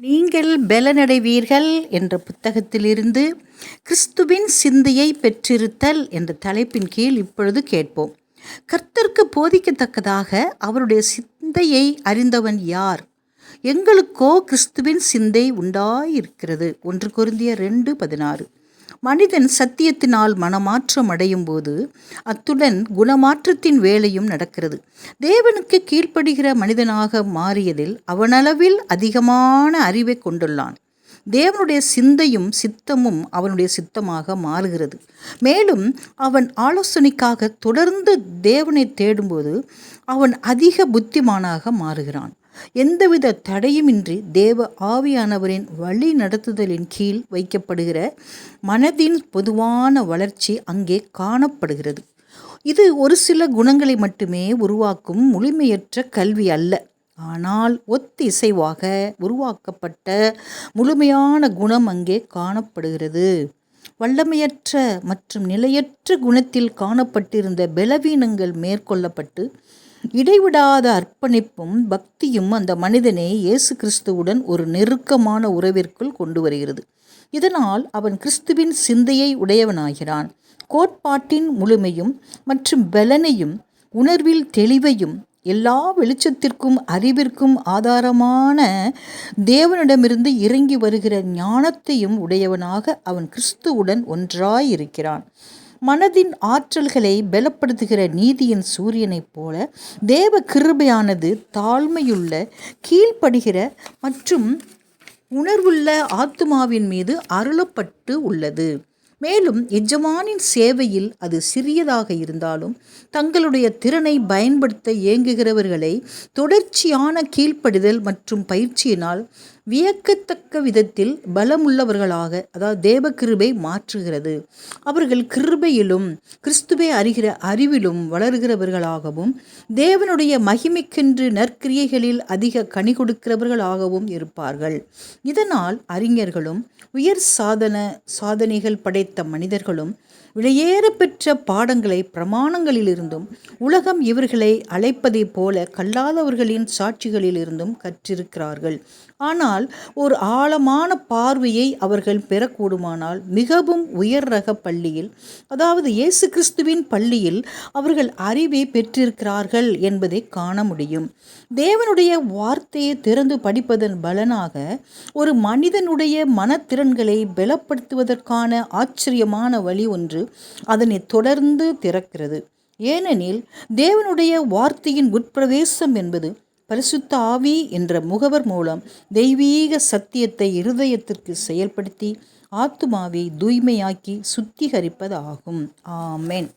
நீங்கள் பெலனடைவீர்கள் என்ற புத்தகத்திலிருந்து கிறிஸ்துவின் சிந்தையை பெற்றிருத்தல் என்ற தலைப்பின் கீழ் இப்பொழுது கேட்போம். கர்த்தருக்கு போதிக்கத்தக்கதாக அவருடைய சிந்தையை அறிந்தவன் யார்? எங்களுக்கோ கிறிஸ்துவின் சிந்தை உண்டாயிருக்கிறது. ஒன்று குருந்திய ரெண்டு பதினாறு. மனிதன் சத்தியத்தினால் மனமாற்றம் அடையும் போது அத்துடன் குணமாற்றத்தின் வேலையும் நடக்கிறது. தேவனுக்கு கீழ்ப்படுகிற மனிதனாக மாறியதில் அவனளவில் அதிகமான அறிவை கொண்டுள்ளான். தேவனுடைய சிந்தையும் சித்தமும் அவனுடைய சித்தமாக மாறுகிறது. மேலும் அவன் ஆலோசனைக்காக தொடர்ந்து தேவனை தேடும்போது அவன் அதிக புத்திமானாக மாறுகிறான். எந்தவித தடையுமின்றி தேவ ஆவியானவரின் வழி நடத்துதலின் கீழ் வைக்கப்படுகிற மனதின் பொதுவான வளர்ச்சி அங்கே காணப்படுகிறது. இது ஒரு சில குணங்களை மட்டுமே உருவாக்கும் முழுமையற்ற கல்வி அல்ல. ஆனால் ஒத்திசைவாக உருவாக்கப்பட்ட முழுமையான குணம் அங்கே காணப்படுகிறது. வல்லமையற்ற மற்றும் நிலையற்ற குணத்தில் காணப்பட்டிருந்த பலவீனங்கள் மேற்கொள்ளப்பட்டு இடைவிடாத அர்ப்பணிப்பும் பக்தியும் அந்த மனிதனை இயேசு கிறிஸ்துவுடன் ஒரு நெருக்கமான உறவிற்குள் கொண்டு வருகிறது. இதனால் அவன் கிறிஸ்துவின் சிந்தையை உடையவனாகிறான். கோட்பாட்டின் முழுமையும் மற்றும் பலனையும் உணர்வில் தெளிவையும் எல்லா வெளிச்சத்திற்கும் அறிவிற்கும் ஆதாரமான தேவனிடமிருந்து இறங்கி வருகிற ஞானத்தையும் உடையவனாக அவன் கிறிஸ்துவுடன் ஒன்றாயிருக்கிறான். மனதின் ஆற்றல்களை பலப்படுத்துகிற நீதியின் சூரியனைப் போல தேவ கிருபையானது தாழ்மையுள்ள கீழ்ப்படுகிற மற்றும் உணர்வுள்ள ஆத்மாவின் மீது அருளப்பட்டு உள்ளது. மேலும் எஜமானின் சேவையில் அது சிறியதாக இருந்தாலும் தங்களுடைய திறனை பயன்படுத்த இயங்குகிறவர்களை தொடர்ச்சியான கீழ்ப்படுதல் மற்றும் பயிற்சியினால் வியக்கத்தக்க விதத்தில் பலமுள்ளவர்களாக அதாவது தேவ கிருபை மாற்றுகிறது. அவர்கள் கிருபையிலும் கிறிஸ்துவை அறிகிற அறிவிலும் வளர்கிறவர்களாகவும் தேவனுடைய மகிமைக்கென்று நற்கிரியைகளில் அதிக கனி கொடுக்கிறவர்களாகவும் இருப்பார்கள். இதனால் அறிஞர்களும் உயர் சாதன சாதனைகள் படை உழைத்த மனிதர்களும் விலையேற பெற்ற பாடங்களை பிரமாணங்களிலிருந்தும் உலகம் இவர்களை அழைப்பதைப் போல கல்லாதவர்களின் சாட்சிகளிலிருந்தும் கற்றிருக்கிறார்கள். ஆனால் ஒரு ஆழமான பார்வையை அவர்கள் பெறக்கூடுமானால் மிகவும் உயர் ரக பள்ளியில் அதாவது இயேசு கிறிஸ்துவின் பள்ளியில் அவர்கள் அறிவை பெற்றிருக்கிறார்கள் என்பதை காண முடியும். தேவனுடைய வார்த்தையை திறந்து படிப்பதன் பலனாக ஒரு மனிதனுடைய மனத்திறன்களை பலப்படுத்துவதற்கான ஆச்சரியமான வழி ஒன்று அதனை தொடர்ந்து திறக்கிறது. ஏனெனில் தேவனுடைய வார்த்தையின் உட்பிரவேசம் என்பது பரிசுத்த ஆவி என்ற முகவர் மூலம் தெய்வீக சத்தியத்தை இருதயத்திற்கு செயல்படுத்தி ஆத்துமாவை தூய்மையாக்கி சுத்திகரிப்பதாகும். ஆமென்.